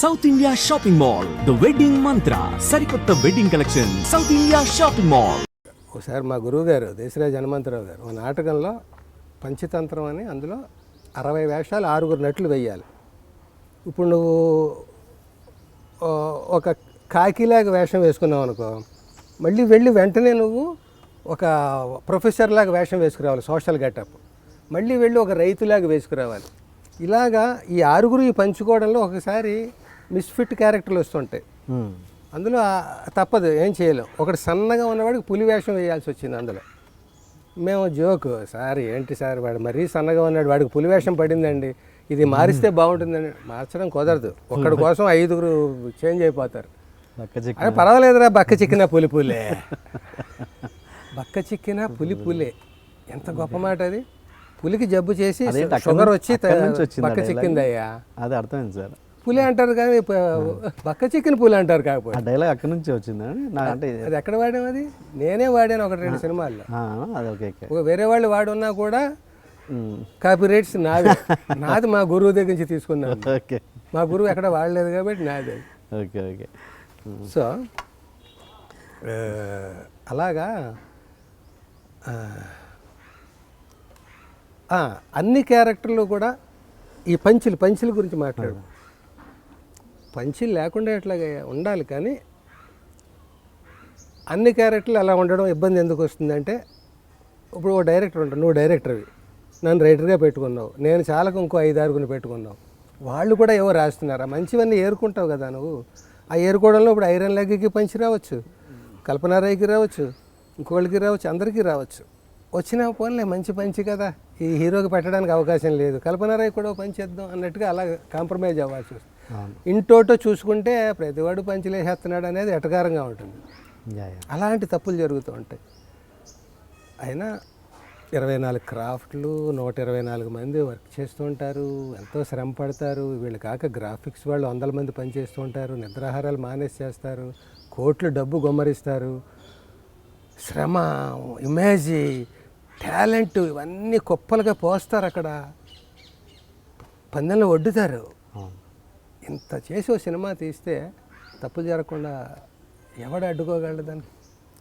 South India shopping mall the wedding mantra సరికొత్త wedding collection south India shopping mall ఒకసారి మా గురువు గారు దేశరాజ్ హనుమంతరావు గారు మా నాటకంలో పంచతంత్రం అని అందులో అరవై వేషాలు ఆరుగురు నటులు వేయాలి. ఇప్పుడు నువ్వు ఒక కాకిలాగా వేషం వేసుకున్నావు అనుకో మళ్ళీ వెళ్ళి వెంటనే నువ్వు ఒక ప్రొఫెసర్ లాగా వేషం వేసుకురావాలి సోషల్ గెటప్. మళ్ళీ వెళ్ళి ఒక రైతులాగా వేసుకురావాలి. ఇలాగా ఈ ఆరుగురు ఈ పంచుకోవడంలో ఒకసారి మిస్ఫిట్ క్యారెక్టర్లు వస్తుంటాయి. అందులో తప్పదు ఏం చేయలేం. ఒకటి సన్నగా ఉన్నవాడికి పులి వేషం వేయాల్సి వచ్చింది అందులో. మేము జోకు సార్ ఏంటి సార్ వాడు మరీ సన్నగా ఉన్నాడు వాడికి పులి వేషం పడిందండి. ఇది మారిస్తే బాగుంటుందండి మార్చడం కుదరదు. ఒక్కడి కోసం ఐదుగురు చేంజ్ అయిపోతారు. అరే పర్వాలేదురా బక్క చిక్కిన పులి పులే. బక్క చిక్కిన పులి పులే. ఎంత గొప్ప మాట అది. పులికి జబ్బు చేసి షుగర్ వచ్చి బక్క? చిక్కిందయ్యా. అదే అర్థమైంది సార్. పులి అంటారు కానీ బక్క చిక్కిన పులి అంటారు కాకపోతే. డైలాగ్ అక్కడి నుంచి వచ్చిందండి నా అంటే అది ఎక్కడ వాడాం అది? నేనే వాడాను ఒకటి రెండు సినిమాల్లో. ఆ, అది ఓకే ఓకే. ఒక వేరే వాళ్ళు వాడున్నా కూడా కాపీ రైట్స్ నాది నాది మా గురువు దగ్గర నుంచి తీసుకున్నాను. ఓకే. మా గురువు ఎక్కడ వాడలేదు కాబట్టి నాది. Okay okay. సో అలాగా అన్ని క్యారెక్టర్లు కూడా ఈ పంచులు పంచుల గురించి మాట్లాడు. పంచులు లేకుండా ఎట్లాగా ఉండాలి కానీ అన్ని క్యారెక్టర్లు అలా ఉండడం ఇబ్బంది ఎందుకు వస్తుందంటే ఇప్పుడు ఓ డైరెక్టర్ ఉంటాడు నువ్వు డైరెక్టర్వి. నన్ను రైటర్గా పెట్టుకున్నావు. నేను చాలకు ఇంకో ఐదు ఆరుగురిని పెట్టుకున్నావు. వాళ్ళు కూడా ఏవో రాస్తున్నారా? మంచివన్నీ ఏరుకుంటావు కదా నువ్వు. ఆ ఏరుకోవడంలో ఇప్పుడు ఐరన్ లెగ్కి పంచి రావచ్చు కల్పనారాయికి రావచ్చు ఇంకోళ్ళకి రావచ్చు అందరికీ రావచ్చు. వచ్చినా పోన్లే మంచి పంచి కదా. ఈ హీరోకి పెట్టడానికి అవకాశం లేదు. కల్పనారాయి కూడా పంచేద్దాం అన్నట్టుగా అలా కాంప్రమైజ్ అవ్వాల్సి వస్తుంది. ఇంటోటో చూసుకుంటే ప్రతివాడు పంచులేసేస్తున్నాడు అనేది ఎటకారంగా ఉంటుంది. అలాంటి తప్పులు జరుగుతూ ఉంటాయి. అయినా ఇరవై నాలుగు క్రాఫ్ట్లు నూట ఇరవై నాలుగు మంది వర్క్ చేస్తూ ఉంటారు ఎంతో శ్రమ పడతారు వీళ్ళు కాక గ్రాఫిక్స్ వాళ్ళు వందల మంది పనిచేస్తూ ఉంటారు నిద్రాహారాలు మానేసి చేస్తారు కోట్లు డబ్బు గుమ్మరిస్తారు. శ్రమ ఇమేజ్ టాలెంట్ ఇవన్నీ కుప్పలుగా పోస్తారు అక్కడ. పందెంలో వడ్డుతారు ఇంత చేసి సినిమా తీస్తే తప్పులు జరగకుండా ఎవడు అడ్డుకోగలడు దానికి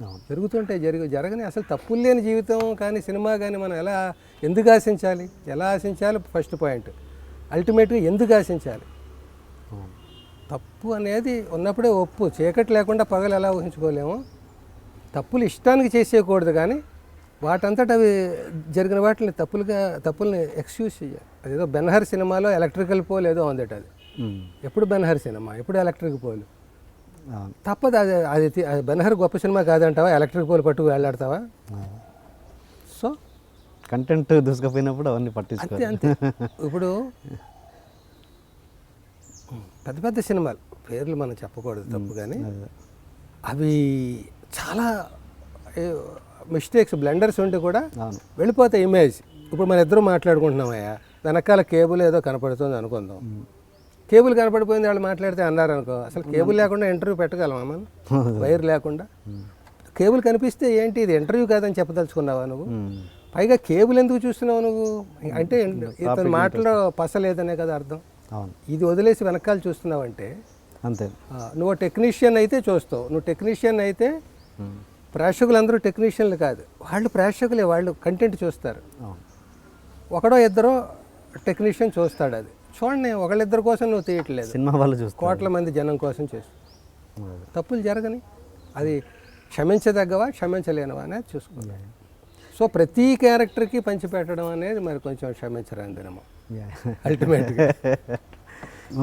అవును. జరుగుతుంటాయి జరుగు జరగని అసలు తప్పులు లేని జీవితం కానీ సినిమా కానీ మనం ఎలా ఎందుకు ఆశించాలి? ఎలా ఆశించాలి? First point. అల్టిమేట్గా ఎందుకు ఆశించాలి? తప్పు అనేది ఉన్నప్పుడే ఒప్పు. చీకటి లేకుండా పగలు ఎలా ఊహించుకోలేము? తప్పులు ఇష్టానికి చేసేయకూడదు కానీ వాటంతట అవి జరిగిన వాటిని తప్పులుగా తప్పుల్ని ఎక్స్క్యూజ్ చేయాలి అదేదో బెన్హర్ సినిమాలో ఎలక్ట్రికల్ పోల్ ఏదో ఉందట అది. ఎప్పుడు బెన్హర్ సినిమా? ఎప్పుడు ఎలక్ట్రిక్ పోల్? తప్పదు అది అది బెన్హర్ గొప్ప సినిమా కాదంటావా? ఎలక్ట్రిక్ పోల్ పట్టుకు వెళ్ళాడతావా. సో కంటెంట్ దూసుకుపోయినప్పుడు అవన్నీ పట్టించుకో అంతే ఇప్పుడు పెద్ద పెద్ద సినిమాలు పేర్లు మనం చెప్పకూడదు తప్పు కానీ. అవి చాలా మిస్టేక్స్ బ్లెండర్స్ ఉంటే కూడా వెళ్ళిపోతాయి ఇమేజ్ ఇప్పుడు మన ఇద్దరు మాట్లాడుకుంటున్నామయ్యా వెనకాల కేబుల్ ఏదో కనపడుతుంది అనుకుందాం. కేబుల్ కనపడిపోయింది వాళ్ళు మాట్లాడితే అన్నారు అనుకో. అసలు కేబుల్ లేకుండా ఇంటర్వ్యూ పెట్టగలమా మనం వైర్ లేకుండా. కేబుల్ కనిపిస్తే ఏంటి? ఇది ఇంటర్వ్యూ కాదని చెప్పదలుచుకున్నావా నువ్వు? పైగా కేబుల్ ఎందుకు చూస్తున్నావు నువ్వు? అంటే ఇతని మాటలో పస లేదనే కదా అర్థం. ఇది వదిలేసి వెనకాల చూస్తున్నావంటే అంతే. నువ్వు టెక్నీషియన్ అయితే చూస్తావు. నువ్వు టెక్నీషియన్ అయితే ప్రేక్షకులందరూ టెక్నీషియన్లు కాదు. వాళ్ళు ప్రేక్షకులే వాళ్ళు కంటెంట్ చూస్తారు. ఒకడో ఇద్దరో టెక్నీషియన్ చూస్తాడు అది. చూడండి ఒకళ్ళిద్దరి కోసం నువ్వు తీయట్లేదు. సినిమా వాళ్ళు చూస్తారు. కోట్ల మంది జనం కోసం అదే. తప్పులు జరగని. అది క్షమించదగ్గవా క్షమించలేనవా అనేది చూసుకోవాలి. సో ప్రతి క్యారెక్టర్కి పంచిపెట్టడం అనేది మరి కొంచెం క్షమించరాని దినము. అల్టిమేట్గా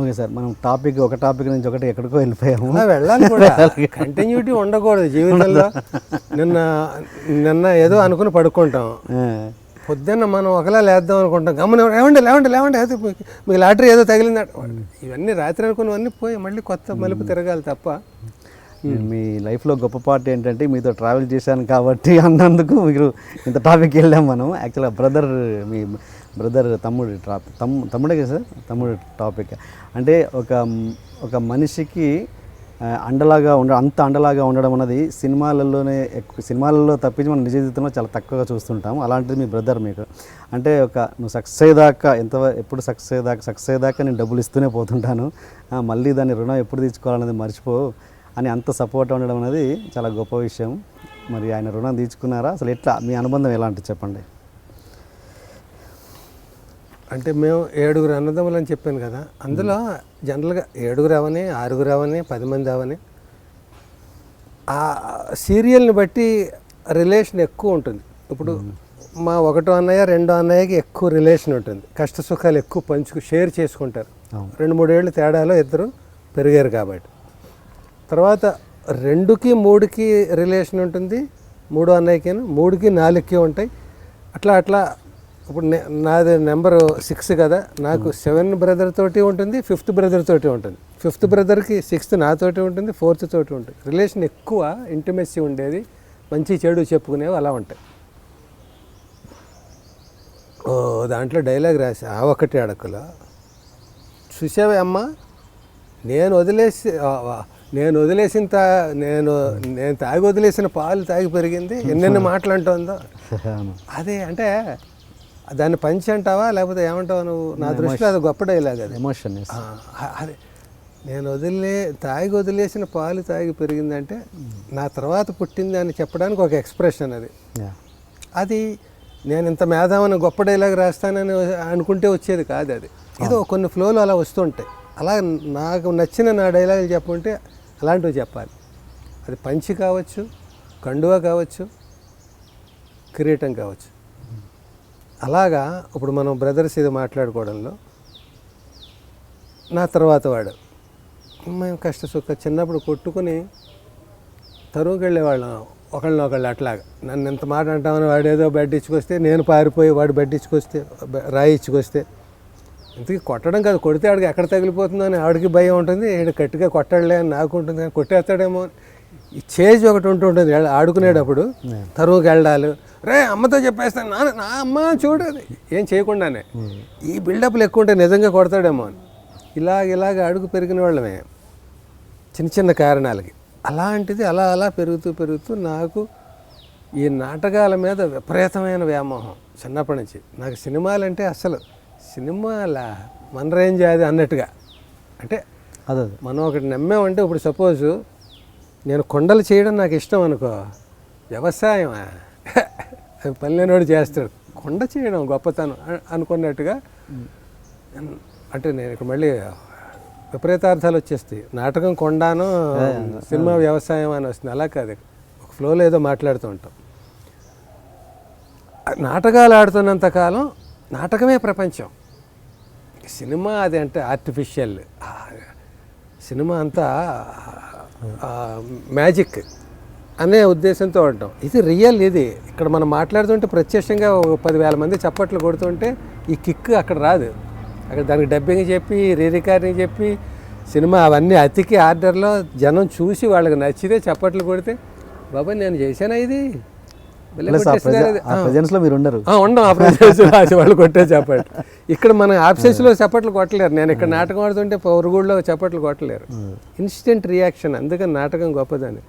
ఓకే సార్ మనం టాపిక్ ఒక టాపిక్ నుంచి ఒకటి ఎక్కడికో వెళ్ళిపోయాము. వెళ్ళాలి కూడా. కంటిన్యూటీ ఉండకూడదు జీవితంలో. నిన్న నిన్న ఏదో అనుకుని పడుకుంటాం. పొద్దున్న మనం ఒకలా లేద్దాం అనుకుంటాం. గమని లేవండి లేవండి లేవండి. అయితే మీకు లాటరీ ఏదో తగిలిందట ఇవన్నీ రాత్రి అనుకున్నవన్నీ పోయి మళ్ళీ కొత్త మలుపు తిరగాలి తప్ప. మీ లైఫ్లో గొప్ప పార్ట్ ఏంటంటే మీతో ట్రావెల్ చేశాను కాబట్టి అన్నందుకు మీరు ఇంత టాపిక్ వెళ్ళాం మనం. యాక్చువల్గా బ్రదర్ మీ బ్రదర్ తమ్ముడు ట్రా తమ్ము తమ్ముడే కదా సార్? తమ్ముడు టాపిక్ అంటే ఒక ఒక మనిషికి అండలాగా ఉండ అంత అండలాగా ఉండడం అన్నది సినిమాలలోనే ఎక్కువ సినిమాలలో తప్పించి మనం నిజ జీవితంలో చాలా తక్కువగా చూస్తుంటాం అలాంటిది మీ బ్రదర్ మీకు. అంటే ఒక నువ్వు సక్సెస్ అయ్యేదాకా ఎంత ఎప్పుడు సక్సెస్ అయ్యేదాకా సక్సెస్ అయ్యేదాకా నేను డబ్బులు ఇస్తూనే పోతుంటాను. మళ్ళీ దాన్ని రుణం ఎప్పుడు తీర్చుకోవాలనేది మర్చిపో అని అంత సపోర్ట్ ఉండడం అనేది చాలా గొప్ప విషయం. మరి ఆయన రుణం తీర్చుకున్నారా? అసలు ఎట్లా? మీ అనుబంధం ఎలాంటి చెప్పండి. అంటే మేము ఏడుగురు అన్నదమ్ములు అని చెప్పాను కదా అందులో జనరల్గా ఏడుగురు అవని ఆరుగురు అవని పది మంది అవని ఆ సీరియల్ని బట్టి రిలేషన్ ఎక్కువ ఉంటుంది. ఇప్పుడు మా ఒకటో అన్నయ్య రెండో అన్నయ్యకి ఎక్కువ రిలేషన్ ఉంటుంది. కష్ట సుఖాలు ఎక్కువ పంచుకు షేర్ చేసుకుంటారు. రెండు మూడేళ్ళు తేడాలో ఇద్దరు పెరిగారు కాబట్టి. తర్వాత రెండుకి మూడుకి రిలేషన్ ఉంటుంది మూడో అన్నయ్యకి మూడుకి నాలుగుకి ఉంటాయి. అట్లా అట్లా ఇప్పుడు నే- నాది నెంబర్ సిక్స్ కదా నాకు సెవెన్ బ్రదర్ తోటి ఉంటుంది ఫిఫ్త్ బ్రదర్ తోటి ఉంటుంది. ఫిఫ్త్ బ్రదర్కి సిక్స్త్ నాతోటి ఉంటుంది ఫోర్త్ తోటి ఉంటుంది. రిలేషన్ ఎక్కువ ఇంటిమెస్సీ ఉండేది మంచి చెడు చెప్పుకునేవి అలా ఉంటాయి. ఓ దాంట్లో డైలాగ్ రాసి ఆ ఒకటి అడకలో చూసావే అమ్మ నేను వదిలేసి నేను వదిలేసిన తా నేను నేను తాగి వదిలేసిన పాలు తాగి పెరిగింది ఎన్నెన్ని మాటలు అంటుందో. అదే అంటే దాన్ని పంచి అంటావా? లేకపోతే ఏమంటావా నువ్వు? నా దృష్టిలో అది గొప్ప డైలాగ్ అది. ఎమోషన్ అదే. నేను వదిలే తాగి వదిలేసిన పాలు తాగి పెరిగిందంటే నా తర్వాత పుట్టింది అని చెప్పడానికి ఒక ఎక్స్ప్రెషన్ అది. అది నేను ఇంత మేధావని గొప్ప డైలాగ్ రాస్తానని అనుకుంటే వచ్చేది కాదు అది. ఏదో కొన్ని ఫ్లోలు అలా వస్తుంటాయి. అలా నాకు నచ్చిన నా డైలాగులు చెప్పుంటే అలాంటివి చెప్పాలి. అది పంచి కావచ్చు కండువా కావచ్చు కిరీటం కావచ్చు. అలాగా ఇప్పుడు మనం బ్రదర్స్ ఇది మాట్లాడుకోవడంలో నా తర్వాత వాడు. మేము కష్ట సుఖ చిన్నప్పుడు కొట్టుకుని తరువుకి వెళ్ళేవాళ్ళం ఒకళ్ళని ఒకళ్ళు అట్లాగా. నన్ను ఎంత మాట అంటామని వాడు ఏదో బెడ్ ఇచ్చుకొస్తే నేను పారిపోయి వాడు బెడ్ ఇచ్చుకొస్తే రాయి ఇచ్చుకొస్తే ఇంతకీ కొట్టడం కాదు కొడితే ఆడికి ఎక్కడ తగిలిపోతుందో అని ఆడికి భయం ఉంటుంది ఈడు గట్టిగా కొట్టడలే అని నాకు ఉంటుంది కానీ కొట్టేస్తాడేమో అని. ఈ చేజ్ ఒకటి ఉంటుంటుంది ఎళ్ళ- ఆడుకునేటప్పుడు తరువుకి వెళ్ళాలి రే అమ్మతో చెప్పేస్తాను నా నా అమ్మ చూడదు ఏం చేయకుండానే. ఈ బిల్డప్లు ఎక్కువ ఉంటే నిజంగా కొడతాడేమో అని. ఇలాగ ఇలాగ అడుగు పెరిగిన వాళ్ళమే. చిన్న చిన్న కారణాలకి. అలాంటిది అలా అలా పెరుగుతూ పెరుగుతూ నాకు ఈ నాటకాల మీద విపరీతమైన వ్యామోహం చిన్నప్పటి నుంచి. నాకు సినిమాలంటే అసలు సినిమాల మన రేంజ్ అది అన్నట్టుగా. అంటే అదే మనం ఒకటి నమ్మామంటే ఇప్పుడు సపోజ్ నేను కొండలు చేయడం నాకు ఇష్టం అనుకో. వ్యవసాయమా? పల్లెనోడు చేస్తాడు. కొండ చేయడం గొప్పతనం అనుకున్నట్టుగా. అంటే నేను ఇక్కడ మళ్ళీ విపరీతార్థాలు వచ్చేస్తాయి. నాటకం కొండాను సినిమా వ్యవసాయం అని వస్తుంది. అలా కాదు. ఒక ఫ్లోలో ఏదో మాట్లాడుతూ ఉంటాం. నాటకాలు ఆడుతున్నంత కాలం నాటకమే ప్రపంచం. సినిమా అది అంటే ఆర్టిఫిషియల్ సినిమా అంతా మ్యాజిక్ అనే ఉద్దేశంతో ఉంటాం ఇది రియల్ ఇది. ఇక్కడ మనం మాట్లాడుతుంటే ప్రత్యక్షంగా పదివేల మంది చప్పట్లు కొడుతుంటే ఈ కిక్ అక్కడ రాదు. అక్కడ దానికి డబ్బింగ్ చెప్పి రీరికార్డింగ్ చెప్పి సినిమా అవన్నీ అతికి ఆర్డర్లో జనం చూసి వాళ్ళకి నచ్చితే చప్పట్లు కొడితే బాబా నేను చేశానా ఇది? ఉండరు వాళ్ళు కొట్టే చప్పట్లు ఇక్కడ మన ఆఫీసెస్లో చప్పట్లు కొట్టలేరు. నేను ఇక్కడ నాటకం ఆడుతుంటే పొరుగుడులో చప్పట్లు కొట్టలేరు. ఇన్స్టెంట్ రియాక్షన్ అందుకని నాటకం గొప్పదని.